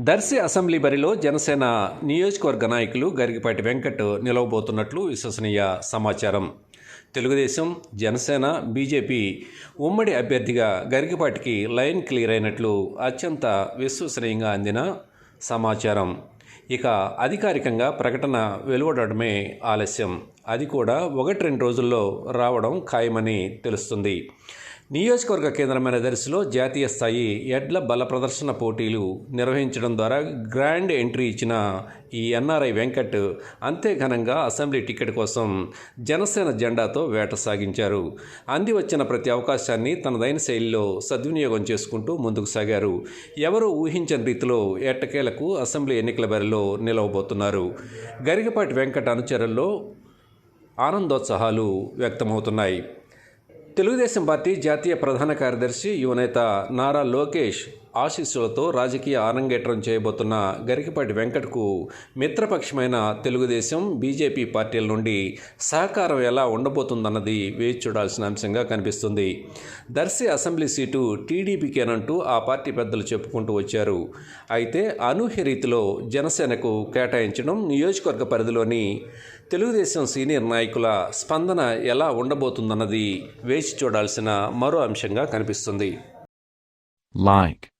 Darsi assembly బరిలో జనసేన నియోజకవర్గ నాయకులు గరిగిపాటి వెంకట్ నిలవబోతున్నట్లు విశ్వసనీయ సమాచారం. తెలుగుదేశం జనసేన బీజేపీ ఉమ్మడి అభ్యర్థిగా గరిగిపాటికి లైన్ క్లియర్ అయినట్లు అత్యంత విశ్వసనీయంగా అందిన సమాచారం. ఇక అధికారికంగా ప్రకటన వెలువడమే ఆలస్యం. అది కూడా ఒకటి రెండు రోజుల్లో రావడం ఖాయమని తెలుస్తుంది. నియోజకవర్గ కేంద్రమైన దర్శిలో జాతీయ స్థాయి ఎడ్ల బల ప్రదర్శన పోటీలు నిర్వహించడం ద్వారా గ్రాండ్ ఎంట్రీ ఇచ్చిన ఈ ఎన్ఆర్ఐ వెంకట్ అంతే ఘనంగా అసెంబ్లీ టికెట్ కోసం జనసేన జెండాతో వేట సాగించారు. అంది వచ్చిన ప్రతి అవకాశాన్ని తనదైన శైలిలో సద్వినియోగం చేసుకుంటూ ముందుకు సాగారు. ఎవరూ ఊహించని రీతిలో ఎట్టకేలకు అసెంబ్లీ ఎన్నికల బరిలో నిలవబోతున్నారు. గరిగపాటి వెంకట్ అనుచరుల్లో ఆనందోత్సాహాలు వ్యక్తమవుతున్నాయి. తెలుగుదేశం పార్టీ జాతీయ ప్రధాన కార్యదర్శి యువనేత నారా లోకేష్ ఆశీస్సులతో రాజకీయ ఆరంగేట్రం చేయబోతున్న గరికపాటి వెంకట్కు మిత్రపక్షమైన తెలుగుదేశం బీజేపీ పార్టీల నుండి సహకారం ఎలా ఉండబోతుందన్నది వేచి చూడాల్సిన అంశంగా కనిపిస్తుంది. దర్శి అసెంబ్లీ సీటు టీడీపీకేనంటూ ఆ పార్టీ పెద్దలు చెప్పుకుంటూ వచ్చారు. అయితే అనూహ్య రీతిలో జనసేనకు కేటాయించడం నియోజకవర్గ పరిధిలోని తెలుగుదేశం సీనియర్ నాయకుల స్పందన ఎలా ఉండబోతుందన్నది వేచి చూడాల్సిన మరో అంశంగా కనిపిస్తుంది. Like,